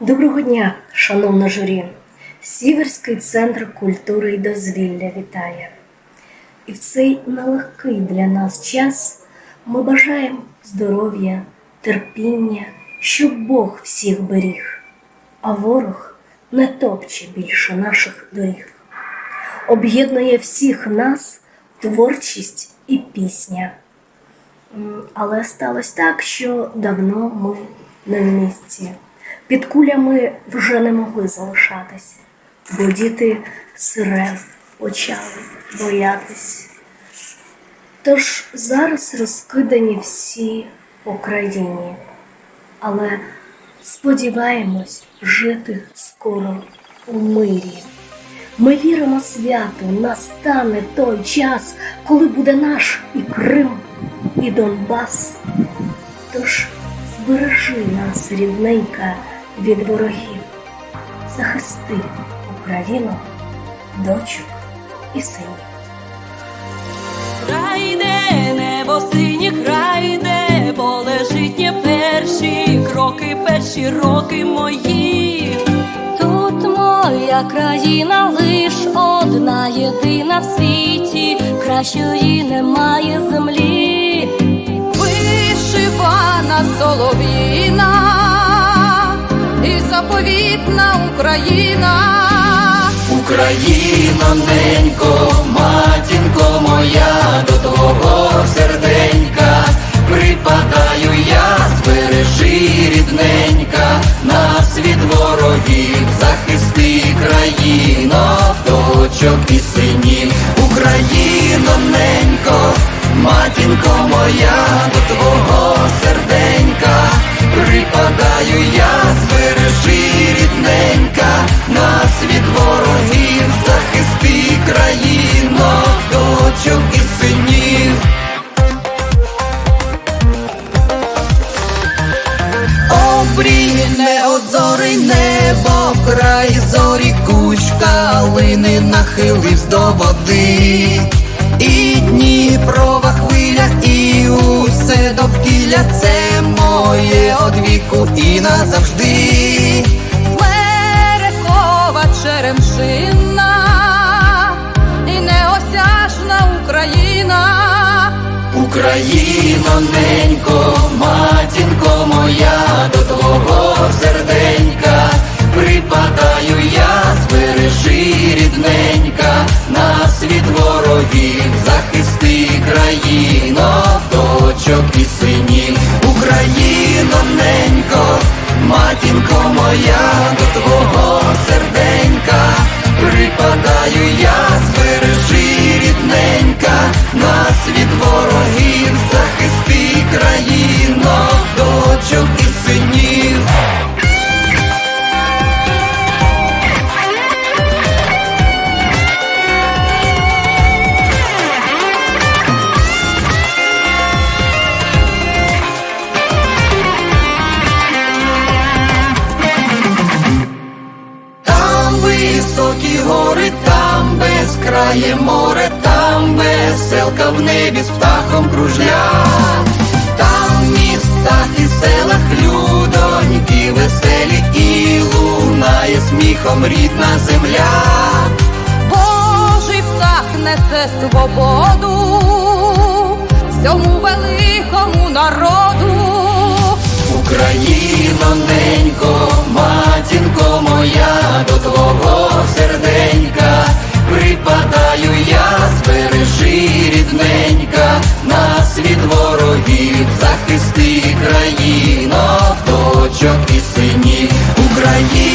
Доброго дня, шановна журі! Сіверський центр культури і дозвілля вітає. І в цей нелегкий для нас час ми бажаємо здоров'я, терпіння, щоб Бог всіх беріг, а ворог не топче більше наших доріг. Об'єднує всіх нас творчість і пісня. Але сталося так, що давно ми не в місці. Під кулями вже не могли залишатись, бо діти сирен почали боятись. Тож зараз розкидані всі по країні, але сподіваємось жити скоро у мирі. Ми віримо свято, настане той час, коли буде наш і Крим, і Донбас. Тож збережи нас, рідненька, від ворогів, захисти Україну, дочок і синів. Край, де небо синє, край, де поле житнє перші кроки, перші роки мої. Тут моя країна лиш одна єдина в світі, кращої немає землі. вишивана солов'їна заповітна Україна. Україно, ненько, матінко моя, до твого серденька. Припадаю я, збережи рідненька, нас від ворогів, захисти країно, дочок і синів, Україно, ненько, матінко моя, Неозорий небо, край зорі кучка, лини нахиливсь до води. Україно, ненько, матінко моя, до твого серденька. Припадаю я, збережи рідненька, нас від ворогів, захисти країно, дочок і синів, Україно, ненько, матінко моя, до твого серденька. Припадаю я, високі гори, там безкрає море, там веселка в небі з птахом кружля, там в містах і селах людоньки веселі і лунає сміхом рідна земля. Божий птах несе свободу всьому великому народу. Україно, ненько, нас від ворогів, захисти країну, точок і синів, Україно,